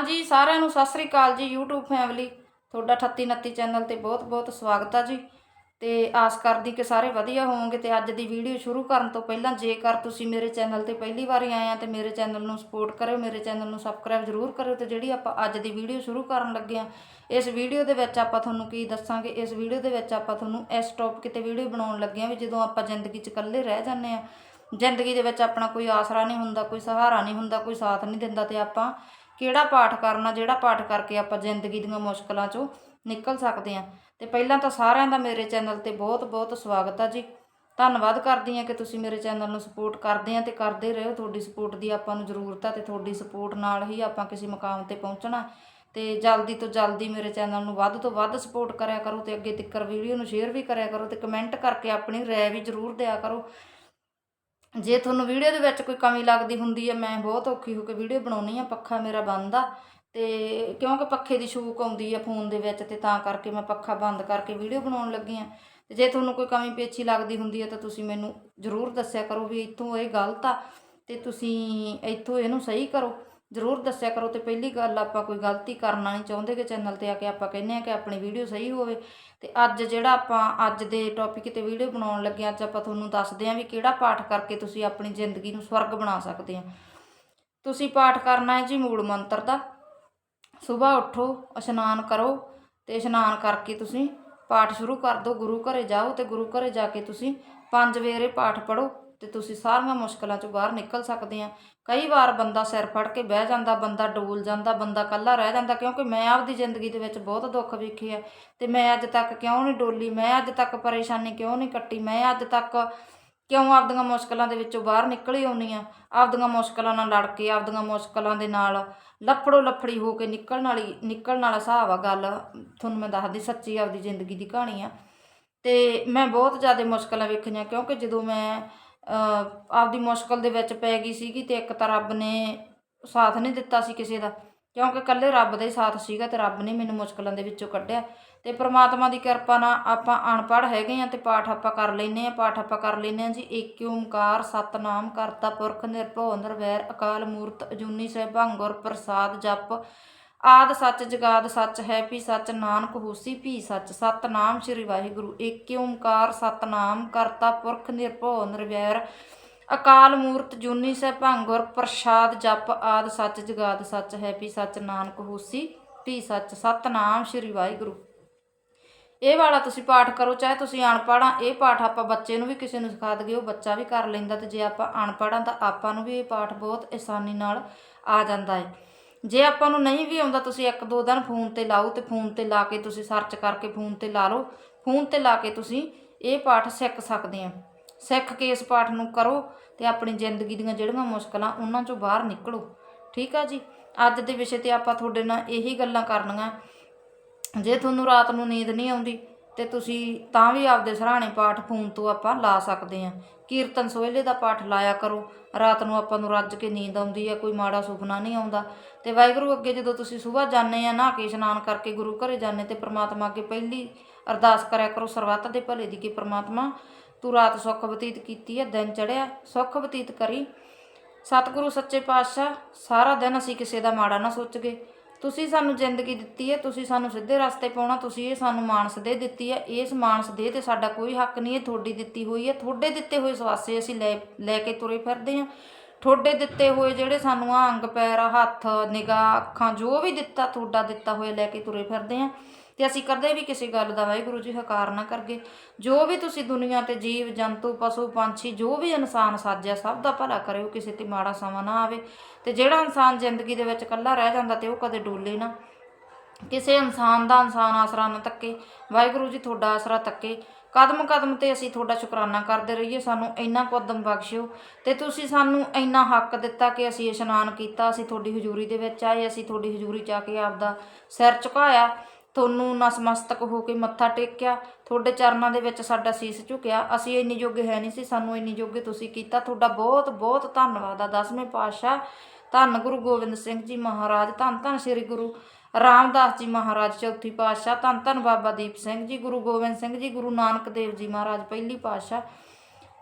ਹਾਂਜੀ, ਸਾਰਿਆਂ ਨੂੰ ਸਤਿ ਸ੍ਰੀ ਅਕਾਲ ਜੀ, YouTube ਫੈਮਿਲੀ ਤੁਹਾਡਾ 38 29 ਚੈਨਲ ਤੇ ਬਹੁਤ-ਬਹੁਤ ਸਵਾਗਤ ਆ ਜੀ। ਤੇ ਆਸ ਕਰਦੀ ਕਿ ਸਾਰੇ ਵਧੀਆ ਹੋਵੋਗੇ ਤੇ ਅੱਜ ਦੀ ਵੀਡੀਓ ਸ਼ੁਰੂ ਕਰਨ ਤੋਂ ਪਹਿਲਾਂ ਜੇਕਰ ਤੁਸੀਂ ਮੇਰੇ ਚੈਨਲ ਤੇ ਪਹਿਲੀ ਵਾਰੀ ਆਏ ਆ ਤੇ ਮੇਰੇ ਚੈਨਲ ਨੂੰ ਸਪੋਰਟ ਕਰਿਓ, ਮੇਰੇ ਚੈਨਲ ਨੂੰ ਸਬਸਕ੍ਰਾਈਬ ਜ਼ਰੂਰ ਕਰਿਓ ਤੇ ਜਿਹੜੀ ਆਪਾਂ ਅੱਜ ਦੀ ਵੀਡੀਓ ਸ਼ੁਰੂ ਕਰਨ ਲੱਗੇ ਆ, ਇਸ ਵੀਡੀਓ ਦੇ ਵਿੱਚ ਆਪਾਂ ਤੁਹਾਨੂੰ ਕੀ ਦੱਸਾਂਗੇ? ਇਸ ਵੀਡੀਓ ਦੇ ਵਿੱਚ ਆਪਾਂ ਤੁਹਾਨੂੰ ਇਸ ਟੌਪਿਕ ਤੇ ਵੀਡੀਓ ਬਣਾਉਣ ਲੱਗੇ ਆ ਵੀ ਜਦੋਂ ਆਪਾਂ ਜ਼ਿੰਦਗੀ 'ਚ ਇਕੱਲੇ ਰਹਿ ਜਾਂਦੇ ਆ, ਜ਼ਿੰਦਗੀ ਦੇ ਵਿੱਚ ਆਪਣਾ ਕੋਈ ਆਸਰਾ ਨਹੀਂ ਹੁੰਦਾ, ਕੋਈ ਸਹਾਰਾ ਨਹੀਂ ਹੁੰਦਾ, ਕੋਈ ਸਾਥ ਨਹੀਂ ਦਿੰਦਾ ਤੇ ਆਪਾਂ ਕਿਹੜਾ ਪਾਠ ਕਰਨਾ ਜਿਹੜਾ ਪਾਠ ਕਰਕੇ ਆਪਾਂ ਜ਼ਿੰਦਗੀ ਦੀਆਂ ਮੁਸ਼ਕਲਾਂ ਚੋਂ ਨਿਕਲ ਸਕਦੇ ਹਾਂ ਤੇ ਪਹਿਲਾਂ ਤਾਂ ਸਾਰਿਆਂ ਦਾ ਮੇਰੇ ਚੈਨਲ ਤੇ ਬਹੁਤ-ਬਹੁਤ ਸਵਾਗਤ ਆ ਜੀ। ਧੰਨਵਾਦ ਕਰਦੀ ਹਾਂ ਕਿ ਤੁਸੀਂ ਮੇਰੇ ਚੈਨਲ ਨੂੰ ਸਪੋਰਟ ਕਰਦੇ ਆ ਤੇ ਕਰਦੇ ਰਹੋ। ਤੁਹਾਡੀ ਸਪੋਰਟ ਦੀ ਆਪਾਂ ਨੂੰ ਜ਼ਰੂਰਤ ਆ ਤੇ ਤੁਹਾਡੀ ਸਪੋਰਟ ਨਾਲ ਹੀ ਆਪਾਂ ਕਿਸੇ ਮੁਕਾਮ ਤੇ ਪਹੁੰਚਣਾ। ਤੇ ਜਲਦੀ ਤੋਂ ਜਲਦੀ ਮੇਰੇ ਚੈਨਲ ਨੂੰ ਵੱਧ ਤੋਂ ਵੱਧ ਸਪੋਰਟ ਕਰਿਆ ਕਰੋ ਤੇ ਅੱਗੇ ਤੱਕਰ ਵੀਡੀਓ ਨੂੰ ਸ਼ੇਅਰ ਵੀ ਕਰਿਆ ਕਰੋ ਤੇ ਕਮੈਂਟ ਕਰਕੇ ਆਪਣੀ ਰਾਏ ਵੀ ਜ਼ਰੂਰ ਦਿਆ ਕਰੋ। ਜੇ ਤੁਹਾਨੂੰ ਵੀਡੀਓ ਦੇ ਵਿੱਚ ਕੋਈ ਕਮੀ ਲੱਗਦੀ ਹੁੰਦੀ ਹੈ, ਮੈਂ ਬਹੁਤ ਔਖੀ ਹੋ ਕੇ ਵੀਡੀਓ ਬਣਾਉਣੀ ਆ ਪੱਖਾ ਮੇਰਾ ਬੰਦ ਆ। ਤੇ ਕਿਉਂਕਿ ਪੱਖੇ ਦੀ ਸ਼ੂਕ ਆਉਂਦੀ ਆ ਫੋਨ ਦੇ ਵਿੱਚ ਤੇ ਤਾਂ ਕਰਕੇ ਮੈਂ ਪੱਖਾ ਬੰਦ ਕਰਕੇ ਵੀਡੀਓ ਬਣਾਉਣ ਲੱਗੀ ਆ ਤੇ ਜੇ ਤੁਹਾਨੂੰ ਕੋਈ ਕਮੀ ਪੇਚੀ ਲੱਗਦੀ ਹੁੰਦੀ ਹੈ ਤਾਂ ਤੁਸੀਂ ਮੈਨੂੰ ਜ਼ਰੂਰ ਦੱਸਿਆ ਕਰੋ ਵੀ ਇੱਥੋਂ ਇਹ ਗਲਤ ਆ ਤੇ ਤੁਸੀਂ ਇੱਥੋਂ ਇਹਨੂੰ ਸਹੀ ਕਰੋ। ਜ਼ਰੂਰ ਦੱਸਿਆ ਕਰੋ ਤੇ ਪਹਿਲੀ ਗੱਲ ਆਪਾਂ ਕੋਈ ਗਲਤੀ ਕਰਨਾ ਨਹੀਂ ਚਾਹੁੰਦੇ ਕਿ ਚੈਨਲ ਤੇ ਆ ਕੇ ਆਪਾਂ ਕਹਿੰਦੇ ਆ ਕਿ ਆਪਣੀ ਵੀਡੀਓ ਸਹੀ ਹੋਵੇ। ਤੇ ਅੱਜ ਜਿਹੜਾ ਆਪਾਂ ਅੱਜ ਦੇ ਟੌਪਿਕ ਤੇ ਵੀਡੀਓ ਬਣਾਉਣ ਲੱਗੇ ਹਾਂ, ਅੱਜ ਆਪਾਂ ਤੁਹਾਨੂੰ ਦੱਸਦੇ ਹਾਂ ਵੀ ਕਿਹੜਾ ਪਾਠ ਕਰਕੇ ਤੁਸੀਂ ਆਪਣੀ ਜ਼ਿੰਦਗੀ ਨੂੰ ਸਵਰਗ ਬਣਾ ਸਕਦੇ ਆ ਤੁਸੀਂ ਪਾਠ ਕਰਨਾ ਹੈ ਜੀ ਮੂਲ ਮੰਤਰ ਦਾ। ਸਵੇਰ ਉੱਠੋ ਇਸ਼ਨਾਨ ਕਰੋ ਤੇ ਇਸ਼ਨਾਨ ਕਰਕੇ ਤੁਸੀਂ ਪਾਠ ਸ਼ੁਰੂ ਕਰ ਦਿਓ। ਗੁਰੂ ਘਰੇ ਜਾਓ ਤੇ ਗੁਰੂ ਘਰੇ ਜਾ ਕੇ ਤੁਸੀਂ ਪੰਜ ਵੇਰੇ ਪਾਠ ਪੜੋ ਤੇ ਤੁਸੀਂ ਸਾਰੀਆਂ ਮੁਸ਼ਕਲਾਂ ਚੋਂ ਬਾਹਰ ਨਿਕਲ ਸਕਦੇ ਆ। ਕਈ ਵਾਰ ਬੰਦਾ ਸਿਰ ਫੜ ਕੇ ਬਹਿ ਜਾਂਦਾ, ਬੰਦਾ ਡੋਲ ਜਾਂਦਾ, ਬੰਦਾ ਇਕੱਲਾ ਰਹਿ ਜਾਂਦਾ, ਕਿਉਂਕਿ ਮੈਂ ਆਪਦੀ ਜ਼ਿੰਦਗੀ ਦੇ ਵਿੱਚ ਬਹੁਤ ਦੁੱਖ ਵੇਖੇ ਆ ਤੇ ਮੈਂ ਅੱਜ ਤੱਕ ਕਿਉਂ ਨਹੀਂ ਡੋਲੀ, ਮੈਂ ਅੱਜ ਤੱਕ ਪਰੇਸ਼ਾਨੀ ਕਿਉਂ ਨਹੀਂ ਕੱਟੀ, ਮੈਂ ਅੱਜ ਤੱਕ ਕਿਉਂ ਆਪਦੀਆਂ ਮੁਸ਼ਕਲਾਂ ਦੇ ਵਿੱਚੋਂ ਬਾਹਰ ਨਿਕਲ ਹੀ ਆਉਣੀ ਆ। ਆਪਦੀਆਂ ਮੁਸ਼ਕਲਾਂ ਨਾਲ ਲੜ ਕੇ, ਆਪਦੀਆਂ ਮੁਸ਼ਕਲਾਂ ਦੇ ਨਾਲ ਲੱਫੜੋ ਲੱਫੜੀ ਹੋ ਕੇ ਨਿਕਲਣ ਵਾਲੀ, ਨਿਕਲਣ ਵਾਲਾ ਹਿਸਾਬ ਆ ਗੱਲ। ਤੁਹਾਨੂੰ ਮੈਂ ਦੱਸਦੀ ਸੱਚੀ ਆਪਦੀ ਜ਼ਿੰਦਗੀ ਦੀ ਕਹਾਣੀ ਆ। ਤੇ ਮੈਂ ਬਹੁਤ ਜ਼ਿਆਦਾ ਮੁਸ਼ਕਲਾਂ ਵੇਖੀਆਂ ਕਿਉਂਕਿ ਜਦੋਂ ਮੈਂ ਆਪਦੀ ਮੁਸ਼ਕਲ ਦੇ ਵਿੱਚ ਪੈ ਗਈ ਸੀਗੀ ਤੇ ਇੱਕ ਤਾਂ ਰੱਬ ਨੇ ਸਾਥ ਨਹੀਂ ਦਿੱਤਾ ਸੀ ਕਿਸੇ ਦਾ, ਕਿਉਂਕਿ ਇਕੱਲੇ ਰੱਬ ਦਾ ਹੀ ਸਾਥ ਸੀਗਾ ਤੇ ਰੱਬ ਨੇ ਮੈਨੂੰ ਮੁਸ਼ਕਲਾਂ ਦੇ ਵਿੱਚੋਂ ਕੱਢਿਆ। ਤੇ ਪ੍ਰਮਾਤਮਾ ਦੀ ਕਿਰਪਾ ਨਾਲ ਆਪਾਂ ਅਨਪੜ੍ਹ ਹੈਗੇ ਆ ਤੇ ਪਾਠ ਆਪਾਂ ਕਰ ਲੈਨੇ ਆ ਪਾਠ ਆਪਾਂ ਕਰ ਲੈਨੇ ਆ ਜੀ। ਏਕ ਓੰਕਾਰ, ਸਤਨਾਮ ਕਰਤਾ ਪੁਰਖ ਨਿਰਭਉ, ਨਿਰਵੈਰ ਅਕਾਲ ਮੂਰਤ, ਅਜੂਨੀ ਸਹਿਬੰ ਪ੍ਰਸਾਦ ਜਪ। ਆਦ ਸੱਚ ਜਗਾਦ ਸੱਚ ਹੈ, ਵੀ ਸੱਚ ਨਾਨਕ ਹੋਸੀ ਭੀ ਸੱਚ ਸਤਨਾਮ ਸ੍ਰੀ ਵਾਹਿਗੁਰੂ। ਏਕ ਓੰਕਾਰ ਸਤਨਾਮ ਕਰਤਾ ਪੁਰਖ ਨਿਰਭਉ ਨਿਰਵੈਰ। ਅਕਾਲ ਮੂਰਤ ਜੂਨੀ ਸਹਿ ਭੰਗੁਰ ਪ੍ਰਸਾਦ ਜਪ ਆਦ ਸੱਚ ਜਗਾਦ ਸੱਚ ਹੈ, ਵੀ ਸੱਚ ਨਾਨਕ ਹੋਸੀ ਭੀ ਸੱਚ ਸਤਨਾਮ ਸ੍ਰੀ ਵਾਹਿਗੁਰੂ। ਇਹ ਵਾਲਾ ਤੁਸੀਂ ਪਾਠ ਕਰੋ, ਚਾਹੇ ਤੁਸੀਂ ਅਨਪੜ੍ਹਾਂ ਇਹ ਪਾਠ ਆਪਾਂ ਬੱਚੇ ਨੂੰ ਵੀ ਕਿਸੇ ਨੂੰ ਸਿਖਾ ਦਈਏ, ਉਹ ਬੱਚਾ ਵੀ ਕਰ ਲੈਂਦਾ ਤੇ ਜੇ ਆਪਾਂ ਅਨਪੜ੍ਹਾਂ ਤਾਂ ਆਪਾਂ ਨੂੰ ਵੀ ਇਹ ਪਾਠ ਬਹੁਤ ਆਸਾਨੀ ਨਾਲ ਆ ਜਾਂਦਾ ਹੈ। ਜੇ ਆਪਾਂ ਨੂੰ ਨਹੀਂ ਵੀ ਆਉਂਦਾ, ਤੁਸੀਂ ਇੱਕ ਦੋ ਦਿਨ ਫੋਨ ਤੇ ਲਾਓ ਤੇ ਫੋਨ ਤੇ ਲਾ ਕੇ ਤੁਸੀਂ ਸਰਚ ਕਰਕੇ ਫੋਨ ਤੇ ਲਾ ਲਓ। ਫੋਨ ਤੇ ਲਾ ਕੇ ਤੁਸੀਂ ਇਹ ਪਾਠ ਸਿੱਖ ਸਕਦੇ ਆ। ਸਿੱਖ ਕੇ ਇਸ ਪਾਠ ਨੂੰ ਕਰੋ ਤੇ ਆਪਣੀ ਜ਼ਿੰਦਗੀ ਦੀਆਂ ਜਿਹੜੀਆਂ ਮੁਸ਼ਕਲਾਂ ਉਹਨਾਂ ਚੋਂ ਬਾਹਰ ਨਿਕਲੋ। ਠੀਕ ਆ ਜੀ? ਅੱਜ ਦੇ ਵਿਸ਼ੇ ਤੇ ਆਪਾਂ ਤੁਹਾਡੇ ਨਾਲ ਇਹੀ ਗੱਲਾਂ ਕਰਨੀਆਂ। ਜੇ ਤੁਹਾਨੂੰ ਰਾਤ ਨੂੰ ਨੀਂਦ ਨਹੀਂ ਆਉਂਦੀ ਤੇ ਤੁਸੀਂ ਤਾਂ ਵੀ ਆਪਦੇ ਸਰਾਣੇ ਪਾਠ ਫੋਨ ਤੋਂ ਆਪਾਂ ਲਾ ਸਕਦੇ ਆ। ਕੀਰਤਨ ਸੋਹਲੇ ਦਾ ਪਾਠ ਲਾਇਆ ਕਰੋ। ਰਾਤ ਨੂੰ ਆਪਾਂ ਨੂੰ ਰੱਜ ਕੇ ਨੀਂਦ ਆਉਂਦੀ ਆ, ਕੋਈ ਮਾੜਾ ਸੁਪਨਾ ਨਹੀਂ ਆਉਂਦਾ। ਤੇ ਵਾਹਿਗੁਰੂ, ਅੱਗੇ ਜਦੋਂ ਤੁਸੀਂ ਸਵੇਰ ਜਾਂਦੇ ਆ, ਨਹਾ ਕੇ ਇਸ਼ਨਾਨ ਕਰਕੇ ਗੁਰੂ ਘਰੇ ਜਾਂਦੇ, ਤੇ ਪ੍ਰਮਾਤਮਾ ਅੱਗੇ ਪਹਿਲੀ ਅਰਦਾਸ ਕਰਿਆ ਕਰੋ, ਸਰਬੱਤ ਦੇ ਭਲੇ ਦੀ ਕਿ ਪ੍ਰਮਾਤਮਾ, ਤੂੰ ਰਾਤ ਸੁੱਖ ਬਤੀਤ ਕੀਤੀ ਹੈ ਦਿਨ ਚੜਿਆ ਸੁੱਖ ਬਤੀਤ ਕਰੀ। ਸਤਿਗੁਰੂ, ਸੱਚੇ ਪਾਤਸ਼ਾਹ, ਸਾਰਾ ਦਿਨ ਅਸੀਂ ਕਿਸੇ ਦਾ ਮਾੜਾ ਨਾ ਸੋਚਗੇ ਤੁਸੀਂ ਸਾਨੂੰ ਜ਼ਿੰਦਗੀ ਦਿੱਤੀ ਹੈ ਤੁਸੀਂ ਸਾਨੂੰ ਸਿੱਧੇ ਰਸਤੇ ਪਾਉਣਾ, ਤੁਸੀਂ ਇਹ ਸਾਨੂੰ ਮਾਨਸ ਦੇ ਦਿੱਤੀ ਹੈ ਇਸ ਮਾਨਸ ਦੇ ਤੇ ਸਾਡਾ ਕੋਈ ਹੱਕ ਨਹੀਂ ਹੈ ਤੁਹਾਡੀ ਦਿੱਤੀ ਹੋਈ ਹੈ ਤੁਹਾਡੇ ਦਿੱਤੇ ਹੋਏ ਸਵਾਸੇ ਅਸੀਂ ਲੈ ਲੈ ਕੇ ਤੁਰੇ ਫਿਰਦੇ ਹਾਂ ਤੁਹਾਡੇ ਦਿੱਤੇ ਹੋਏ ਜਿਹੜੇ ਸਾਨੂੰ ਆ ਅੰਗ, ਪੈਰ ਹੱਥ, ਨਿਗਾਹ, ਅੱਖਾਂ, ਜੋ ਵੀ ਦਿੱਤਾ, ਤੁਹਾਡਾ ਦਿੱਤਾ ਹੋਇਆ ਲੈ ਕੇ ਤੁਰੇ ਫਿਰਦੇ ਹਾਂ ਤੇ ਅਸੀਂ ਕਦੇ ਵੀ ਕਿਸੇ ਗੱਲ ਦਾ ਵਾਹਿਗੁਰੂ ਜੀ ਹਕਾਰ ਨਾ ਕਰਗੇ ਜੋ ਵੀ ਤੁਸੀਂ ਦੁਨੀਆ ਤੇ ਜੀਵ, ਜੰਤੂ, ਪਸ਼ੂ, ਪੰਛੀ, ਜੋ ਵੀ ਇਨਸਾਨ ਸਾਜਿਆ, ਸਭ ਦਾ ਭਲਾ ਕਰਿਓ, ਕਿਸੇ ਤੇ ਮਾੜਾ ਸਮਾਂ ਨਾ ਆਵੇ। ਤੇ ਜਿਹੜਾ ਇਨਸਾਨ ਜ਼ਿੰਦਗੀ ਦੇ ਵਿੱਚ ਇਕੱਲਾ ਰਹਿ ਜਾਂਦਾ ਤੇ ਉਹ ਕਦੇ ਡੋਲੇ ਨਾ। ਕਿਸੇ ਇਨਸਾਨ ਦਾ ਇਨਸਾਨ ਆਸਰਾ ਨਾ ਤੱਕੇ। ਵਾਹਿਗੁਰੂ ਜੀ ਤੁਹਾਡਾ ਆਸਰਾ ਤੱਕੇ। ਕਦਮ ਕਦਮ ਤੇ ਅਸੀਂ ਤੁਹਾਡਾ ਸ਼ੁਕਰਾਨਾ ਕਰਦੇ ਰਹੀਏ, ਸਾਨੂੰ ਇੰਨਾ ਕਦਮ ਬਖਸ਼ਿਓ ਤੇ ਤੁਸੀਂ ਸਾਨੂੰ ਇੰਨਾ ਹੱਕ ਦਿੱਤਾ ਕਿ ਅਸੀਂ ਇਸ਼ਨਾਨ ਕੀਤਾ, ਅਸੀਂ ਤੁਹਾਡੀ ਹਜ਼ੂਰੀ ਦੇ ਵਿੱਚ ਆਏ, ਅਸੀਂ ਤੁਹਾਡੀ ਹਜ਼ੂਰੀ ਚ ਆ ਕੇ ਆਪਦਾ ਸਿਰ ਝੁਕਾਇਆ, ਤੁਹਾਨੂੰ ਨਸਮਸਤਕ ਹੋ ਕੇ ਮੱਥਾ ਟੇਕਿਆ, ਤੁਹਾਡੇ ਚਰਨਾਂ ਦੇ ਵਿੱਚ ਸਾਡਾ ਸੀਸ ਝੁਕਿਆ, ਅਸੀਂ ਇੰਨੀ ਜੋਗੇ ਹੈ ਨਹੀਂ ਸੀ, ਸਾਨੂੰ ਇੰਨੀ ਜੋਗੇ ਤੁਸੀਂ ਕੀਤਾ, ਤੁਹਾਡਾ ਬਹੁਤ ਬਹੁਤ ਧੰਨਵਾਦ ਆ। ਦਸਵੇਂ ਪਾਤਸ਼ਾਹ ਧੰਨ ਗੁਰੂ ਗੋਬਿੰਦ ਸਿੰਘ ਜੀ ਮਹਾਰਾਜ ਧੰਨ ਧੰਨ ਸ੍ਰੀ ਗੁਰੂ ਰਾਮਦਾਸ ਜੀ ਮਹਾਰਾਜ, ਚੌਥੀ ਪਾਤਸ਼ਾਹ ਧੰਨ ਧੰਨ ਬਾਬਾ ਦੀਪ ਸਿੰਘ ਜੀ, ਗੁਰੂ ਗੋਬਿੰਦ ਸਿੰਘ ਜੀ, ਗੁਰੂ ਨਾਨਕ ਦੇਵ ਜੀ ਮਹਾਰਾਜ, ਪਹਿਲੀ ਪਾਤਸ਼ਾਹ।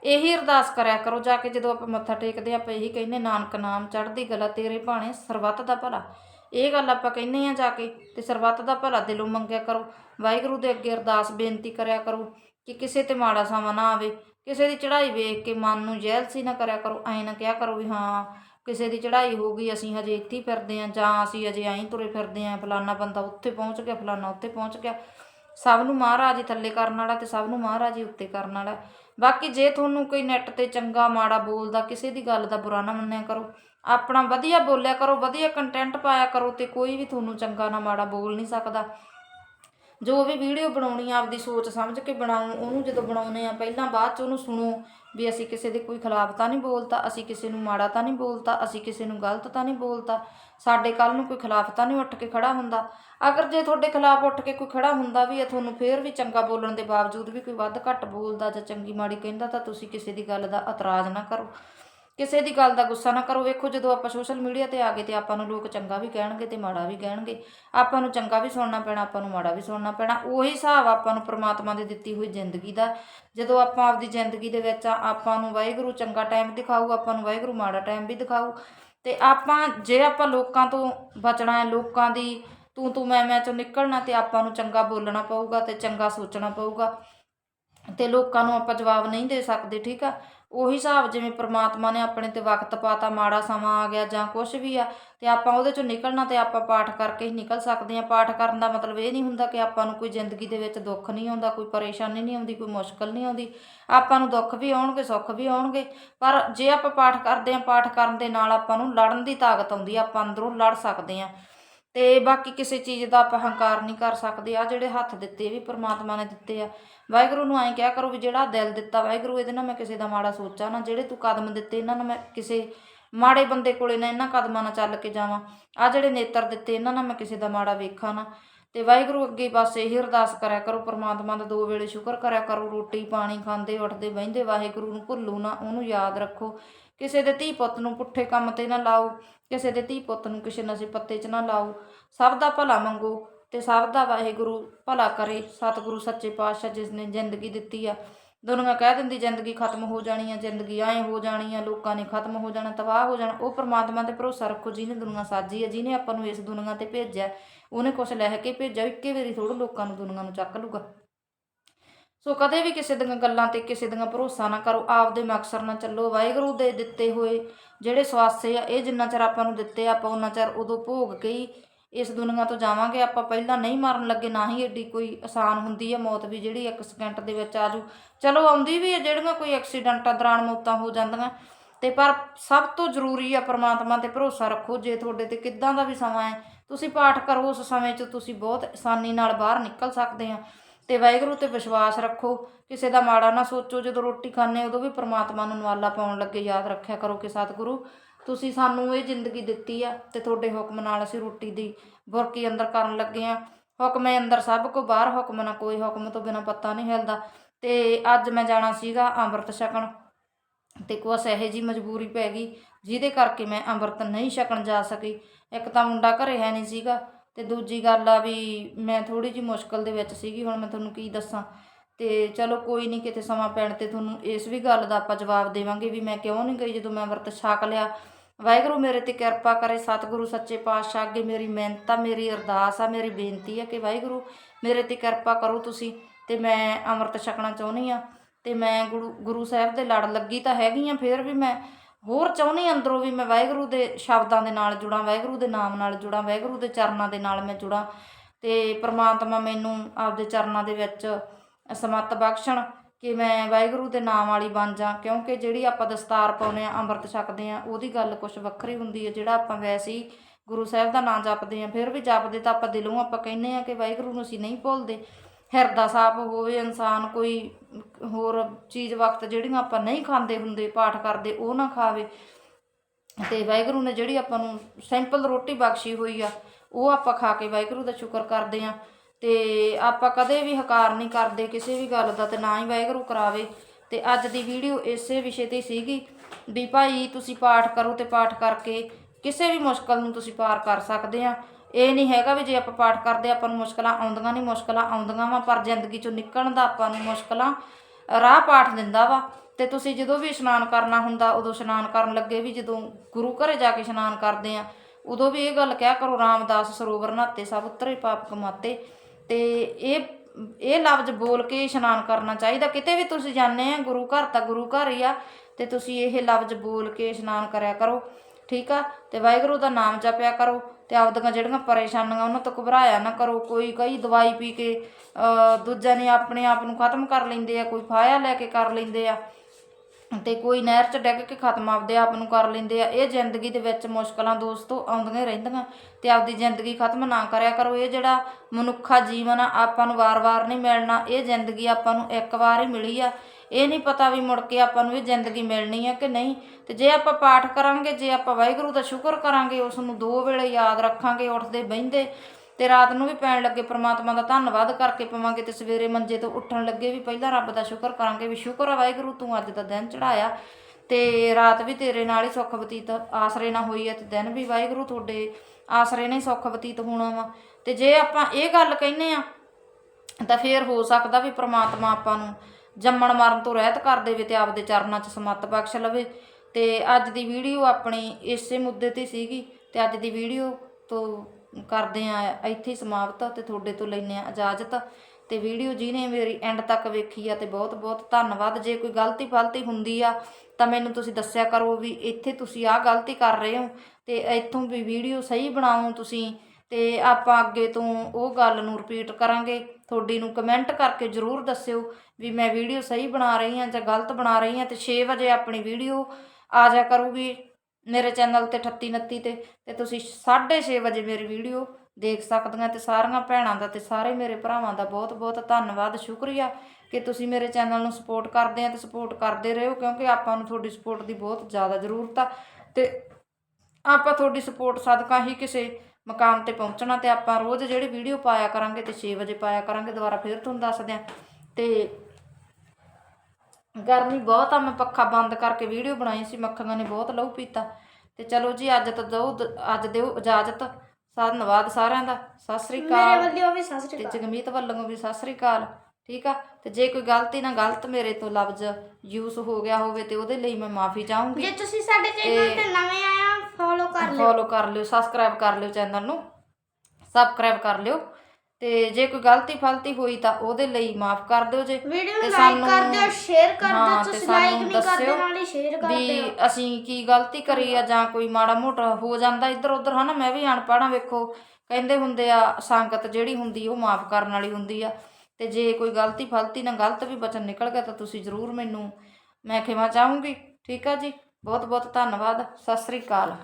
ਇਹੀ ਅਰਦਾਸ ਕਰਿਆ ਕਰੋ ਜਾ ਕੇ ਜਦੋਂ ਆਪਾਂ ਮੱਥਾ ਟੇਕਦੇ ਆਪਾਂ ਇਹੀ ਕਹਿੰਦੇ, ਨਾਨਕ ਨਾਮ ਚੜ੍ਹਦੀ ਗਲਾ ਤੇਰੇ ਭਾਣੇ, ਸਰਬੱਤ ਦਾ ਭਲਾ। ਇਹ ਗੱਲ ਆਪਾਂ ਕਹਿੰਦੇ ਆ ਜਾ ਕੇ ਤੇ ਸਰਬੱਤ ਦਾ ਭਲਾ ਦਿਲੋਂ ਮੰਗਿਆ ਕਰੋ। ਵਾਹਿਗੁਰੂ ਦੇ ਅੱਗੇ ਅਰਦਾਸ ਬੇਨਤੀ ਕਰਿਆ ਕਰੋ ਕਿ ਕਿਸੇ ਤੇ ਮਾੜਾ ਸਮਾਂ ਨਾ ਆਵੇ, ਕਿਸੇ ਦੀ ਚੜ੍ਹਾਈ ਵੇਖ ਕੇ ਮਨ ਨੂੰ ਜੈਲਸੀ ਨਾ ਕਰਿਆ ਕਰੋ, ਐਂ ਨਾ ਕਿਹਾ ਕਰੋ ਵੀ ਹਾਂ ਕਿਸੇ ਦੀ ਚੜ੍ਹਾਈ ਹੋ ਗਈ, ਅਸੀਂ ਹਜੇ ਇੱਥੇ ਹੀ ਫਿਰਦੇ ਹਾਂ ਜਾਂ ਅਸੀਂ ਅਜੇ ਐਂ ਤੁਰੇ ਫਿਰਦੇ ਹਾਂ, ਫਲਾਨਾ ਬੰਦਾ ਉੱਥੇ ਪਹੁੰਚ ਗਿਆ, ਫਲਾਨਾ ਉੱਥੇ ਪਹੁੰਚ ਗਿਆ। ਸਭ ਨੂੰ ਮਹਾਰਾਜ ਹੀ ਥੱਲੇ ਕਰਨ ਵਾਲਾ ਤੇ ਸਭ ਨੂੰ ਮਹਾਰਾਜ ਹੀ ਉੱਤੇ ਕਰਨ ਵਾਲਾ। ਬਾਕੀ ਜੇ ਤੁਹਾਨੂੰ ਕੋਈ ਨੈੱਟ ਤੇ ਚੰਗਾ, ਮਾੜਾ ਬੋਲਦਾ, ਕਿਸੇ ਦੀ ਗੱਲ ਦਾ ਬੁਰਾ ਨਾ ਮੰਨਿਆ ਕਰੋ, ਆਪਣਾ ਵਧੀਆ ਬੋਲਿਆ ਕਰੋ, ਵਧੀਆ ਕੰਟੈਂਟ ਪਾਇਆ ਕਰੋ ਤੇ ਕੋਈ ਵੀ ਤੁਹਾਨੂੰ ਚੰਗਾ ਨਾ ਮਾੜਾ ਬੋਲ ਨਹੀਂ ਸਕਦਾ। ਜੋ ਵੀ ਵੀਡੀਓ ਬਣਾਉਣੀ ਆ, ਆਪਦੀ ਸੋਚ ਸਮਝ ਕੇ ਬਣਾਓ ਉਹਨੂੰ ਜਦੋਂ ਬਣਾਉਨੇ ਆ, ਪਹਿਲਾਂ ਬਾਅਦ ਚ ਉਹਨੂੰ ਸੁਣੋ ਵੀ ਅਸੀਂ ਕਿਸੇ ਦੇ ਕੋਈ ਖਿਲਾਫ ਤਾਂ ਨਹੀਂ ਬੋਲਤਾ, ਅਸੀਂ ਕਿਸੇ ਨੂੰ ਮਾੜਾ ਤਾਂ ਨਹੀਂ ਬੋਲਤਾ, ਅਸੀਂ ਕਿਸੇ ਨੂੰ ਗਲਤ ਤਾਂ ਨਹੀਂ ਬੋਲਤਾ, ਸਾਡੇ ਕੱਲ ਨੂੰ ਕੋਈ ਖਿਲਾਫ ਤਾਂ ਨਹੀਂ ਉੱਠ ਕੇ ਖੜਾ ਹੁੰਦਾ। ਅਗਰ ਜੇ ਤੁਹਾਡੇ ਖਿਲਾਫ ਉੱਠ ਕੇ ਕੋਈ ਖੜਾ ਹੁੰਦਾ ਵੀ ਹੈ ਤੁਹਾਨੂੰ ਫੇਰ ਵੀ ਚੰਗਾ ਬੋਲਣ ਦੇ ਬਾਵਜੂਦ ਵੀ ਕੋਈ ਵੱਧ ਘੱਟ ਬੋਲਦਾ ਜਾਂ ਚੰਗੀ ਮਾੜੀ ਕਹਿੰਦਾ, ਤਾਂ ਤੁਸੀਂ ਕਿਸੇ ਦੀ ਗੱਲ ਦਾ ਇਤਰਾਜ਼ ਨਾ ਕਰੋ। ਕਿਸੇ ਦੀ ਗੱਲ ਦਾ ਗੁੱਸਾ ਨਾ ਕਰੋ। ਵੇਖੋ ਜਦੋਂ ਆਪਾਂ ਸੋਸ਼ਲ ਮੀਡੀਆ ਤੇ ਆ ਗਏ ਤੇ ਆਪਾਂ ਨੂੰ ਲੋਕ ਚੰਗਾ ਵੀ ਕਹਿਣਗੇ ਤੇ ਮਾੜਾ ਵੀ ਕਹਿਣਗੇ। ਆਪਾਂ ਨੂੰ ਚੰਗਾ ਵੀ ਸੁਣਨਾ ਪੈਣਾ ਆਪਾਂ ਨੂੰ ਮਾੜਾ ਵੀ ਸੁਣਨਾ ਪੈਣਾ। ਉਹੀ ਹਿਸਾਬ ਆਪਾਂ ਨੂੰ ਪ੍ਰਮਾਤਮਾ ਦੀ ਦਿੱਤੀ ਹੋਈ ਜ਼ਿੰਦਗੀ ਦਾ। ਜਦੋਂ ਆਪਾਂ ਆਪਦੀ ਜ਼ਿੰਦਗੀ ਦੇ ਵਿੱਚ ਆ, ਆਪਾਂ ਨੂੰ ਵਾਹਿਗੁਰੂ ਚੰਗਾ ਟਾਈਮ ਦਿਖਾਊ ਆਪਾਂ ਨੂੰ ਵਾਹਿਗੁਰੂ ਮਾੜਾ ਟਾਈਮ ਵੀ ਦਿਖਾਊ। ਤੇ ਆਪਾਂ ਜੇ ਆਪਾਂ ਲੋਕਾਂ ਤੋਂ ਬਚਣਾ ਹੈ ਲੋਕਾਂ ਦੀ ਤੂੰ ਤੂੰ ਮੈਂ ਮੈਂ ਚੋਂ ਨਿਕਲਣਾ ਤੇ ਆਪਾਂ ਨੂੰ ਚੰਗਾ ਬੋਲਣਾ ਪਊਗਾ ਤੇ ਚੰਗਾ ਸੋਚਣਾ ਪਊਗਾ। ਤੇ ਲੋਕਾਂ ਨੂੰ ਆਪਾਂ ਜਵਾਬ ਨਹੀਂ ਦੇ ਸਕਦੇ, ਠੀਕ ਆ? ਉਹੀ ਹਿਸਾਬ ਜਿਵੇਂ ਪ੍ਰਮਾਤਮਾ ਨੇ ਆਪਣੇ ਤੇ ਵਕਤ ਪਾਤਾ, ਮਾੜਾ ਸਮਾਂ ਆ ਗਿਆ ਜਾਂ ਕੁਝ ਵੀ ਆ, ਤੇ ਆਪਾਂ ਉਹਦੇ ਚੋਂ ਨਿਕਲਣਾ ਤੇ ਆਪਾਂ ਪਾਠ ਕਰਕੇ ਹੀ ਨਿਕਲ ਸਕਦੇ ਆ ਪਾਠ ਕਰਨ ਦਾ ਮਤਲਬ ਇਹ ਨਹੀਂ ਹੁੰਦਾ ਕਿ ਆਪਾਂ ਨੂੰ ਕੋਈ ਜ਼ਿੰਦਗੀ ਦੇ ਵਿੱਚ ਦੁੱਖ ਨਹੀਂ ਆਉਂਦਾ, ਕੋਈ ਪਰੇਸ਼ਾਨੀ ਨਹੀਂ ਆਉਂਦੀ, ਕੋਈ ਮੁਸ਼ਕਲ ਨਹੀਂ ਆਉਂਦੀ। ਆਪਾਂ ਨੂੰ ਦੁੱਖ ਵੀ ਆਉਣਗੇ, ਸੁੱਖ ਵੀ ਆਉਣਗੇ, ਪਰ ਜੇ ਆਪਾਂ ਪਾਠ ਕਰਦੇ ਆ ਪਾਠ ਕਰਨ ਦੇ ਨਾਲ ਆਪਾਂ ਨੂੰ ਲੜਨ ਦੀ ਤਾਕਤ ਆਉਂਦੀ ਆ, ਆਪਾਂ ਅੰਦਰੋਂ ਲੜ ਸਕਦੇ ਆ ਤੇ ਬਾਕੀ ਕਿਸੇ ਚੀਜ਼ ਦਾ ਆਪਾਂ ਹੰਕਾਰ ਨਹੀਂ ਕਰ ਸਕਦੇ। ਆ ਜਿਹੜੇ ਹੱਥ ਦਿੱਤੇ ਵੀ ਪ੍ਰਮਾਤਮਾ ਨੇ ਦਿੱਤੇ ਆ। ਵਾਹਿਗੁਰੂ ਨੂੰ ਐਂ ਕਿਹਾ ਕਰੋ ਵੀ ਜਿਹੜਾ ਦਿਲ ਦਿੱਤਾ ਵਾਹਿਗੁਰੂ, ਇਹਦੇ ਨਾਲ ਮੈਂ ਕਿਸੇ ਦਾ ਮਾੜਾ ਸੋਚਾਂ ਨਾ। ਜਿਹੜੇ ਤੂੰ ਕਦਮ ਦਿੱਤੇ, ਇਹਨਾਂ ਨਾਲ ਮੈਂ ਕਿਸੇ ਮਾੜੇ ਬੰਦੇ ਕੋਲੇ ਨਾ ਇਹਨਾਂ ਕਦਮਾਂ ਨਾਲ ਚੱਲ ਕੇ ਜਾਵਾਂ। ਆ ਜਿਹੜੇ ਨੇਤਰ ਦਿੱਤੇ, ਇਹਨਾਂ ਨਾਲ ਮੈਂ ਕਿਸੇ ਦਾ ਮਾੜਾ ਵੇਖਾਂ ਨਾ। ਤੇ ਵਾਹਿਗੁਰੂ ਅੱਗੇ ਬਸ ਇਹੀ ਅਰਦਾਸ ਕਰਿਆ ਕਰੋ, ਪ੍ਰਮਾਤਮਾ ਦਾ ਦੋ ਵੇਲੇ ਸ਼ੁਕਰ ਕਰਿਆ ਕਰੋ। ਰੋਟੀ ਪਾਣੀ ਖਾਂਦੇ, ਉੱਠਦੇ, ਬਹਿੰਦੇ, ਵਾਹਿਗੁਰੂ ਨੂੰ ਭੁੱਲੂ ਨਾ, ਉਹਨੂੰ ਯਾਦ ਰੱਖੋ। ਕਿਸੇ ਦੇ ਧੀ ਪੁੱਤ ਨੂੰ ਪੁੱਠੇ ਕੰਮ ਤੇ ਨਾ ਲਾਓ, ਕਿਸੇ ਦੇ ਧੀ ਪੁੱਤ ਨੂੰ ਕਿਸੇ ਨਸ਼ੇ ਪੱਤੇ 'ਚ ਨਾ ਲਾਓ। ਸਭ ਦਾ ਭਲਾ ਮੰਗੋ ਤੇ ਸਭ ਦਾ ਵਾਹਿਗੁਰੂ ਭਲਾ ਕਰੇ। ਸਤਿਗੁਰੂ ਸੱਚੇ ਪਾਤਸ਼ਾਹ ਜਿਸ ਨੇ ਜ਼ਿੰਦਗੀ ਦਿੱਤੀ ਆ, ਦੁਨੀਆ ਕਹਿ ਦਿੰਦੀ ਜ਼ਿੰਦਗੀ ਖਤਮ ਹੋ ਜਾਣੀ ਆ, ਜ਼ਿੰਦਗੀ ਐਂ ਹੋ ਜਾਣੀ ਆ, ਲੋਕਾਂ ਨੇ ਖਤਮ ਹੋ ਜਾਣਾ, ਤਬਾਹ ਹੋ ਜਾਣਾ। ਉਹ ਪ੍ਰਮਾਤਮਾ ਤੇ ਭਰੋਸਾ ਰੱਖੋ ਜਿਹਨੇ ਦੁਨੀਆ ਸਾਜੀ ਆ, ਜਿਹਨੇ ਆਪਾਂ ਨੂੰ ਇਸ ਦੁਨੀਆ ਤੇ ਭੇਜਿਆ, ਉਹਨੇ ਕੁਛ ਲੈ ਕੇ ਭੇਜਿਆ, ਇੱਕੇ ਵਾਰੀ ਥੋੜ੍ਹਾ ਲੋਕਾਂ ਨੂੰ ਦੁਨੀਆ ਨੂੰ ਚੱਕ ਲੂਗਾ ਸੋ ਕਦੇ ਵੀ ਕਿਸੇ ਦੀਆਂ ਗੱਲਾਂ ਤੇ ਕਿਸੇ ਦੀਆਂ ਭਰੋਸਾ ਨਾ ਕਰੋ। ਆਪਦੇ ਮਕਸਦ ਨਾਲ ਚੱਲੋ। ਵਾਹਿਗੁਰੂ ਦੇ ਦਿੱਤੇ ਹੋਏ ਜਿਹੜੇ ਸਵਾਸੇ ਆ, ਇਹ ਜਿੰਨਾ ਚਿਰ ਆਪਾਂ ਨੂੰ ਦਿੱਤੇ, ਆਪਾਂ ਉਹਨਾਂ ਚਿਰ ਉਦੋਂ ਭੋਗ ਕੇ ਹੀ ਇਸ ਦੁਨੀਆ ਤੋਂ ਜਾਵਾਂਗੇ। ਆਪਾਂ ਪਹਿਲਾਂ ਨਹੀਂ ਮਰਨ ਲੱਗੇ, ਨਾ ਹੀ ਏਡੀ ਕੋਈ ਆਸਾਨ ਹੁੰਦੀ ਹੈ ਮੌਤ ਵੀ ਜਿਹੜੀ ਇੱਕ ਸਕਿੰਟ ਦੇ ਵਿੱਚ ਆਜੂ। ਚਲੋ, ਆਉਂਦੀ ਵੀ ਹੈ ਜਿਹੜੀਆਂ ਕੋਈ ਐਕਸੀਡੈਂਟਾਂ ਦੌਰਾਨ ਮੌਤਾਂ ਹੋ ਜਾਂਦੀਆਂ। ਤੇ ਪਰ ਸਭ ਤੋਂ ਜ਼ਰੂਰੀ ਆ ਪ੍ਰਮਾਤਮਾ ਤੇ ਭਰੋਸਾ ਰੱਖੋ, ਜੇ ਤੁਹਾਡੇ ਤੇ ਕਿੱਦਾਂ ਦਾ ਵੀ ਸਮਾਂ ਹੈ, ਤੁਸੀਂ ਪਾਠ ਕਰੋ, ਉਸ ਸਮੇਂ 'ਚ ਤੁਸੀਂ ਬਹੁਤ ਆਸਾਨੀ ਨਾਲ ਬਾਹਰ ਨਿਕਲ ਸਕਦੇ ਆ। ਤੇ ਵਾਹਿਗੁਰੂ ਤੇ ਵਿਸ਼ਵਾਸ ਰੱਖੋ, ਕਿਸੇ ਦਾ ਮਾੜਾ ਨਾ ਸੋਚੋ, ਜਦੋਂ ਰੋਟੀ ਖਾਣੇ ਉਦੋਂ ਵੀ ਪ੍ਰਮਾਤਮਾ ਨੂੰ ਨਵਾਲਾ ਪਾਉਣ ਲੱਗੇ ਯਾਦ ਰੱਖਿਆ ਕਰੋ ਕਿ ਸਤਿਗੁਰੂ, ਤੁਸੀਂ ਸਾਨੂੰ ਇਹ ਜ਼ਿੰਦਗੀ ਦਿੱਤੀ ਆ ਤੇ ਤੁਹਾਡੇ ਹੁਕਮ ਨਾਲ ਅਸੀਂ ਰੋਟੀ ਦੀ ਬੁਰਕੀ ਅੰਦਰ ਕਰਨ ਲੱਗੇ ਆ। ਹੁਕਮੇ ਅੰਦਰ ਸਭ ਕੋ, ਬਾਹਰ ਹੁਕਮ ਨਾ ਕੋਈ, ਹੁਕਮ ਤੋਂ ਬਿਨਾ ਪੱਤਾ ਨਹੀਂ ਹਿਲਦਾ। ਤੇ ਅੱਜ ਮੈਂ ਜਾਣਾ ਸੀਗਾ ਅੰਮ੍ਰਿਤ ਛਕਣ ਤੇ ਕੁਛ ਇਹੋ ਜੀ ਮਜਬੂਰੀ ਪੈ ਗਈ, ਜਿਹਦੇ ਕਰਕੇ ਮੈਂ ਅੰਮ੍ਰਿਤ ਨਹੀਂ ਛਕਣ ਜਾ ਸਕੀ। ਇੱਕ ਤਾਂ ਮੁੰਡਾ ਘਰੇ ਹੈ ਨਹੀਂ ਸੀਗਾ ਤੇ ਦੂਜੀ ਗੱਲ ਆ ਵੀ ਮੈਂ ਥੋੜੀ ਜੀ ਮੁਸ਼ਕਲ ਦੇ ਵਿੱਚ ਸੀਗੀ, ਹੁਣ ਮੈਂ ਤੁਹਾਨੂੰ ਕੀ ਦੱਸਾਂ। ਤੇ ਚਲੋ ਕੋਈ ਨਹੀਂ, ਕਿਤੇ ਸਮਾਂ ਪੈਣ ਤੇ ਤੁਹਾਨੂੰ ਇਸ ਵੀ ਗੱਲ ਦਾ ਆਪਾਂ ਜਵਾਬ ਦੇਵਾਂਗੇ ਵੀ ਮੈਂ ਕਿਉਂ ਨਹੀਂ ਗਈ ਜਦੋਂ ਮੈਂ ਅੰਮ੍ਰਿਤ ਛਕ ਲਿਆ। ਵਾਹਿਗੁਰੂ ਮੇਰੇ ਤੇ ਕਿਰਪਾ ਕਰੇ, ਸਤਿਗੁਰੂ, ਸੱਚੇ ਪਾਤਸ਼ਾਹ ਅੱਗੇ ਮੇਰੀ ਮਿਹਨਤ ਆ, ਮੇਰੀ ਅਰਦਾਸ ਆ, ਮੇਰੀ ਬੇਨਤੀ ਆ ਕਿ ਵਾਹਿਗੁਰੂ ਮੇਰੇ ਤੇ ਕਿਰਪਾ ਕਰੋ ਤੁਸੀਂ ਤੇ ਮੈਂ ਅੰਮ੍ਰਿਤ ਛਕਣਾ ਚਾਹੁੰਦੀ ਆ। ਤੇ ਮੈਂ ਗੁਰੂ ਗੁਰੂ ਸਾਹਿਬ ਦੇ ਲੜ ਲੱਗੀ ਤਾਂ ਹੈਗੀ ਆ, ਫਿਰ ਵੀ ਮੈਂ ਹੋਰ ਚਾਹੁੰਦੀ ਅੰਦਰੋਂ ਵੀ ਮੈਂ ਵਾਹਿਗੁਰੂ ਦੇ ਸ਼ਬਦਾਂ ਦੇ ਨਾਲ ਜੁੜਾਂ, ਵਾਹਿਗੁਰੂ ਦੇ ਨਾਮ ਨਾਲ ਜੁੜਾਂ, ਵਾਹਿਗੁਰੂ ਦੇ ਚਰਨਾਂ ਦੇ ਨਾਲ ਮੈਂ ਜੁੜਾਂ ਤੇ ਪ੍ਰਮਾਤਮਾ ਮੈਨੂੰ ਆਪਦੇ ਚਰਨਾਂ ਦੇ ਵਿੱਚ ਸਮੱਤ ਬਖਸ਼ਣ ਕਿ ਮੈਂ ਵਾਹਿਗੁਰੂ ਦੇ ਨਾਮ ਵਾਲੀ ਬਣ ਜਾ, ਕਿਉਂਕਿ ਜਿਹੜੀ ਆਪਾਂ ਦਸਤਾਰ ਪਾਉਨੇ ਆ ਅੰਮ੍ਰਿਤ ਛਕਦੇ ਆ ਉਹਦੀ ਗੱਲ ਕੁਝ ਵੱਖਰੀ ਹੁੰਦੀ ਹੈ ਜਿਹੜਾ ਆਪਾਂ ਵੈਸੇ ਹੀ ਗੁਰੂ ਸਾਹਿਬ ਦਾ ਨਾਮ ਜਪਦੇ ਆ ਫਿਰ ਵੀ ਜਪਦੇ ਤਾਂ ਆਪਾਂ ਦਿਲੋਂ ਆਪਾਂ ਕਹਿੰਦੇ ਆ ਕਿ ਵਾਹਿਗੁਰੂ ਨੂੰ ਅਸੀਂ ਨਹੀਂ ਭੁੱਲਦੇ। ਹਿਰਦਾ ਸਾਫ਼ ਹੋਵੇ, ਇਨਸਾਨ ਕੋਈ ਹੋਰ ਚੀਜ਼ ਵਕਤ ਜਿਹੜੀਆਂ ਆਪਾਂ ਨਹੀਂ ਖਾਂਦੇ ਹੁੰਦੇ, ਪਾਠ ਕਰਦੇ, ਉਹ ਨਾ ਖਾਵੇ। ਤੇ ਵਾਹਿਗੁਰੂ ਨੇ ਜਿਹੜੀ ਆਪਾਂ ਨੂੰ ਸਿੰਪਲ ਰੋਟੀ ਬਖਸ਼ੀ ਹੋਈ ਆ, ਉਹ ਆਪਾਂ ਖਾ ਕੇ ਵਾਹਿਗੁਰੂ ਦਾ ਸ਼ੁਕਰ ਕਰਦੇ ਆ। ਤੇ ਆਪਾਂ ਕਦੇ ਵੀ ਹਕਾਰ ਨਹੀਂ ਕਰਦੇ ਕਿਸੇ ਵੀ ਗੱਲ ਦਾ ਤੇ ਨਾ ਹੀ ਵਾਹਿਗੁਰੂ ਕਰਾਵੇ। ਤੇ ਅੱਜ ਦੀ ਵੀਡੀਓ ਇਸੇ ਵਿਸ਼ੇ ਤੇ ਸੀਗੀ ਵੀ ਭਾਈ ਤੁਸੀਂ ਪਾਠ ਕਰੋ ਤੇ ਪਾਠ ਕਰਕੇ ਕਿਸੇ ਵੀ ਮੁਸ਼ਕਲ ਨੂੰ ਤੁਸੀਂ ਪਾਰ ਕਰ ਸਕਦੇ ਆ। ਇਹ ਨਹੀਂ ਹੈਗਾ ਵੀ ਜੇ ਆਪਾਂ ਪਾਠ ਕਰਦੇ ਆਪਾਂ ਨੂੰ ਮੁਸ਼ਕਲਾਂ ਆਉਂਦੀਆਂ ਨਹੀਂ, ਮੁਸ਼ਕਲਾਂ ਆਉਂਦੀਆਂ ਵਾ, ਪਰ ਜ਼ਿੰਦਗੀ ਚੋਂ ਨਿਕਲਣ ਦਾ ਆਪਾਂ ਨੂੰ ਮੁਸ਼ਕਲਾਂ ਰਾਹ ਪਾਠ ਦਿੰਦਾ ਵਾ। ਤੇ ਤੁਸੀਂ ਜਦੋਂ ਵੀ ਇਸ਼ਨਾਨ ਕਰਨਾ ਹੁੰਦਾ, ਉਦੋਂ ਇਸ਼ਨਾਨ ਕਰਨ ਲੱਗੇ ਵੀ ਜਦੋਂ ਗੁਰੂ ਘਰੇ ਜਾ ਕੇ ਇਸ਼ਨਾਨ ਕਰਦੇ ਆ, ਉਦੋਂ ਵੀ ਇਹ ਗੱਲ ਕਿਹਾ ਕਰੋ, ਰਾਮਦਾਸ ਸਰੋਵਰ ਨਾਤੇ ਸਭ ਉਤਰੇ ਪਾਪ ਕਮਾਤੇ। ਤੇ ਇਹ ਇਹ ਲਫ਼ਜ਼ ਬੋਲ ਕੇ ਇਸ਼ਨਾਨ ਕਰਨਾ ਚਾਹੀਦਾ। ਕਿਤੇ ਵੀ ਤੁਸੀਂ ਜਾਂਦੇ ਆ, ਗੁਰੂ ਘਰ ਤਾਂ ਗੁਰੂ ਘਰ ਹੀ ਆ, ਤੇ ਤੁਸੀਂ ਇਹ ਲਫ਼ਜ਼ ਬੋਲ ਕੇ ਇਸ਼ਨਾਨ ਕਰਿਆ ਕਰੋ। ਠੀਕ ਆ? ਤੇ ਵਾਹਿਗੁਰੂ ਦਾ ਨਾਮ ਜਪਿਆ ਕਰੋ ਤੇ ਆਪਦੀਆਂ ਜਿਹੜੀਆਂ ਪਰੇਸ਼ਾਨੀਆਂ ਉਹਨਾਂ ਤੋਂ ਘਬਰਾਇਆ ਨਾ ਕਰੋ। ਕੋਈ ਕਈ ਦਵਾਈ ਪੀ ਕੇ ਦੂਜਿਆਂ ਨੇ ਆਪਣੇ ਆਪ ਨੂੰ ਖਤਮ ਕਰ ਲੈਂਦੇ ਆ, ਕੋਈ ਫਾਇਆ ਲੈ ਕੇ ਕਰ ਲੈਂਦੇ ਆ। ਤੇ ਕੋਈ ਨਹਿਰ 'ਚ ਡਿੱਗ ਕੇ ਖਤਮ ਆਪਦੇ ਆਪ ਨੂੰ ਕਰ ਲੈਂਦੇ ਆ। ਇਹ ਜ਼ਿੰਦਗੀ ਦੇ ਵਿੱਚ ਮੁਸ਼ਕਲਾਂ ਦੋਸਤੋ ਆਉਂਦੀਆਂ ਰਹਿੰਦੀਆਂ ਤੇ ਆਪਦੀ ਜ਼ਿੰਦਗੀ ਖਤਮ ਨਾ ਕਰਿਆ ਕਰੋ। ਇਹ ਜਿਹੜਾ ਮਨੁੱਖਾ ਜੀਵਨ ਆ, ਆਪਾਂ ਨੂੰ ਵਾਰ-ਵਾਰ ਨਹੀਂ ਮਿਲਣਾ। ਇਹ ਜ਼ਿੰਦਗੀ ਆਪਾਂ ਨੂੰ ਇੱਕ ਵਾਰ ਹੀ ਮਿਲੀ ਆ। ਇਹ ਨਹੀਂ ਪਤਾ ਵੀ ਮੁੜ ਕੇ ਆਪਾਂ ਨੂੰ ਇਹ ਜ਼ਿੰਦਗੀ ਮਿਲਣੀ ਆ ਕਿ ਨਹੀਂ। ਤੇ ਜੇ ਆਪਾਂ ਪਾਠ ਕਰਾਂਗੇ, ਜੇ ਆਪਾਂ ਵਾਹਿਗੁਰੂ ਦਾ ਸ਼ੁਕਰ ਕਰਾਂਗੇ, ਉਸ ਨੂੰ ਦੋ ਵੇਲੇ ਯਾਦ ਰੱਖਾਂਗੇ, ਉੱਠਦੇ ਬਹਿੰਦੇ ਤੇ ਰਾਤ ਨੂੰ ਵੀ ਪੈਣ ਲੱਗੇ ਪ੍ਰਮਾਤਮਾ ਦਾ ਧੰਨਵਾਦ ਕਰਕੇ ਪਵਾਂਗੇ ਤੇ ਸਵੇਰੇ ਮੰਜੇ ਤੋਂ ਉੱਠਣ ਲੱਗੇ ਵੀ ਪਹਿਲਾਂ ਰੱਬ ਦਾ ਸ਼ੁਕਰ ਕਰਾਂਗੇ ਵੀ ਸ਼ੁਕਰ ਆ ਵਾਹਿਗੁਰੂ ਤੂੰ ਅੱਜ ਦਾ ਦਿਨ ਚੜਾਇਆ ਤੇ ਰਾਤ ਵੀ ਤੇਰੇ ਨਾਲ ਹੀ ਸੁੱਖ ਬਤੀਤ ਆਸਰੇ ਨਾਲ ਹੋਈ ਹੈ ਤੇ ਦਿਨ ਵੀ ਵਾਹਿਗੁਰੂ ਤੁਹਾਡੇ ਆਸਰੇ ਨਾਲ ਹੀ ਸੁੱਖ ਬਤੀਤ ਹੋਣਾ ਵਾ। ਤੇ ਜੇ ਆਪਾਂ ਇਹ ਗੱਲ ਕਹਿੰਨੇ ਆ ਤਾਂ ਫੇਰ ਹੋ ਸਕਦਾ ਵੀ ਪ੍ਰਮਾਤਮਾ ਆਪਾਂ ਨੂੰ ਜੰਮਣ ਮਰਨ ਤੋਂ ਰਹਿਤ ਕਰ ਦੇਵੇ ਤੇ ਆਪਦੇ ਚਰਨਾਂ 'ਚ ਸਮੱਤ ਬਖਸ਼ ਲਵੇ। ਤੇ ਅੱਜ ਦੀ ਵੀਡੀਓ ਆਪਣੀ ਇਸੇ ਮੁੱਦੇ ਤੇ ਸੀਗੀ ਤੇ ਅੱਜ ਦੀ ਵੀਡੀਓ ਤੋਂ ਕਰਦੇ ਆ, ਇੱਥੇ ਹੀ ਸਮਾਪਤ ਤੇ ਤੁਹਾਡੇ ਤੋਂ ਲੈਨੇ ਆ ਇਜਾਜ਼ਤ। ਤੇ ਵੀਡੀਓ ਜਿਹਨੇ ਮੇਰੀ ਐਂਡ ਤੱਕ ਵੇਖੀ ਆ ਤੇ ਬਹੁਤ ਬਹੁਤ ਧੰਨਵਾਦ। ਜੇ ਕੋਈ ਗਲਤੀ ਫਲਤੀ ਹੁੰਦੀ ਆ ਤਾਂ ਮੈਨੂੰ ਤੁਸੀਂ ਦੱਸਿਆ ਕਰੋ ਵੀ ਇੱਥੇ ਤੁਸੀਂ ਆਹ ਗਲਤੀ ਕਰ ਰਹੇ ਹੋ ਤੇ ਇੱਥੋਂ ਵੀ ਵੀਡੀਓ ਸਹੀ ਬਣਾਓ ਤੁਸੀਂ ਤੇ ਆਪਾਂ ਅੱਗੇ ਤੋਂ ਉਹ ਗੱਲ ਨੂੰ ਰਿਪੀਟ ਕਰਾਂਗੇ। ਤੁਹਾਡੀ ਨੂੰ ਕਮੈਂਟ ਕਰਕੇ ਜਰੂਰ ਦੱਸਿਓ ਵੀ ਮੈਂ ਵੀਡੀਓ ਸਹੀ ਬਣਾ ਰਹੀ ਹਾਂ ਜਾਂ ਗਲਤ ਬਣਾ ਰਹੀ ਹਾਂ ਤੇ 6 ਵਜੇ ਆਪਣੀ ਵੀਡੀਓ ਆ ਜਾ ਕਰੂਗੀ। ਮੇਰੇ ਚੈਨਲ ਤੇ 38 29 ਤੇ ਤੇ ਤੁਸੀਂ 6:30 ਵਜੇ ਮੇਰੀ ਵੀਡੀਓ ਦੇਖ ਸਕਦੀਆਂ ਤੇ ਸਾਰੀਆਂ ਭੈਣਾਂ ਦਾ ਤੇ ਸਾਰੇ ਮੇਰੇ ਭਰਾਵਾਂ ਦਾ ਬਹੁਤ ਬਹੁਤ ਧੰਨਵਾਦ, ਸ਼ੁਕਰੀਆ ਕਿ ਤੁਸੀਂ ਮੇਰੇ ਚੈਨਲ ਨੂੰ ਸਪੋਰਟ ਕਰਦੇ ਆ ਤੇ ਸਪੋਰਟ ਕਰਦੇ ਰਹੋ, ਕਿਉਂਕਿ ਆਪਾਂ ਨੂੰ ਤੁਹਾਡੀ ਸਪੋਰਟ ਦੀ ਬਹੁਤ ਜ਼ਿਆਦਾ ਜ਼ਰੂਰਤ ਆ ਤੇ ਆਪਾਂ ਤੁਹਾਡੀ ਸਪੋਰਟ ਸਦਕਾ ਹੀ ਕਿਸੇ ਮਕਾਮ ਤੇ ਪਹੁੰਚਣਾ ਤੇ ਆਪਾਂ ਰੋਜ਼ ਜਿਹੜੀ ਵੀਡੀਓ ਪਾਇਆ ਕਰਾਂਗੇ ਤੇ 6 ਵਜੇ ਪਾਇਆ ਕਰਾਂਗੇ, ਦੁਬਾਰਾ ਫਿਰ ਤੁਹਾਨੂੰ ਦੱਸਦੇ ਆ ਤੇ ਗਰਮੀ ਬਹੁਤ ਆ ਮੈਂ ਪੱਖਾ ਬੰਦ ਕਰਕੇ ਵੀਡੀਓ ਬਣਾਈ ਸੀ ਮੱਖੀਆਂ ਨੇ ਬਹੁਤ ਲਹੂ ਪੀਤਾ। ਤੇ ਚਲੋ ਜੀ ਅੱਜ ਤਾਂ ਦਿਓ ਅੱਜ ਦਿਓ ਇਜਾਜ਼ਤ। ਧੰਨਵਾਦ ਸਾਰਿਆਂ ਦਾ ਸਤਿ ਸ੍ਰੀ ਮੇਰੇ ਅਕਾਲ। ਵੱਲੋਂ ਵੀ ਸਤਿ ਸ਼੍ਰੀ ਤੇ ਅਕਾਲ। ਜਗਮੀਤ ਵੱਲੋਂ ਵੀ ਸਤਿ ਸ੍ਰੀ ਅਕਾਲ ਠੀਕ ਆ? ਤੇ ਜੇ ਕੋਈ ਗਲਤੀ ਨਾਲ ਗਲਤ ਮੇਰੇ ਤੋਂ ਲਫ਼ਜ਼ ਯੂਜ਼ ਹੋ ਗਿਆ ਹੋਵੇ ਤੇ ਉਹਦੇ ਲਈ ਮੈਂ ਮਾਫੀ ਚਾਹੂੰਗੀ। ਜੇ ਤੁਸੀਂ ਸਾਡੇ ਚੈਨਲ ਤੇ ਨਵੇਂ ਆਏ ਫੋਲੋ ਕਰ ਲਿਓ। ਫੋਲੋ ਕਰ ਲਿਓ ਸਬਸਕ੍ਰਾਈਬ ਕਰ ਲਿਓ ਚੈਨਲ ਨੂੰ। ਸਬਸਕ੍ਰਾਈਬ ਕਰ ਲਿਓ। ਤੇ ਜੇ ਕੋਈ ਗਲਤੀ ਫਲਤੀ ਹੋਈ ਤਾਂ ਉਹਦੇ ਲਈ ਮਾਫ ਕਰ ਦਿਓ ਜੇ। ਵੀਡੀਓ ਤੇ ਨੂੰ ਲਾਈਕ ਸਾਨੂੰ- ਕਰ ਦਿਓ ਸ਼ੇਅਰ ਕਰ ਦਿਓ ਤੁਸੀਂ ਲਾਈਕ ਨਹੀਂ ਕਰਦੇ ਦੱਸਿਓ ਨਾਲ ਹੀ ਸ਼ੇਅਰ ਕਰ ਵੀ ਅਸੀਂ ਕੀ ਗਲਤੀ ਕਰੀ ਆ ਜਾਂ ਕੋਈ ਮਾੜਾ ਮੋਟਾ ਹੋ ਜਾਂਦਾ ਇੱਧਰ ਉੱਧਰ ਹਨਾ? ਮੈਂ ਵੀ ਅਨਪੜ੍ਹਾਂ ਵੇਖੋ। ਕਹਿੰਦੇ ਹੁੰਦੇ ਆ ਸੰਗਤ ਜਿਹੜੀ ਹੁੰਦੀ ਉਹ ਮਾਫ ਕਰਨ ਵਾਲੀ ਹੁੰਦੀ ਆ। ਤੇ ਜੇ ਕੋਈ ਗਲਤੀ ਫਲਤੀ ਨਾਲ ਗਲਤ ਵੀ ਬਚਨ ਨਿਕਲ ਗਿਆ ਤਾਂ ਤੁਸੀਂ ਜ਼ਰੂਰ ਮੈਨੂੰ ਮੈਂ ਖਿਮਾ ਚਾਹੂੰਗੀ। ਠੀਕ ਆ ਜੀ? ਬਹੁਤ ਬਹੁਤ ਧੰਨਵਾਦ। ਸਤਿ ਸ੍ਰੀ ਅਕਾਲ।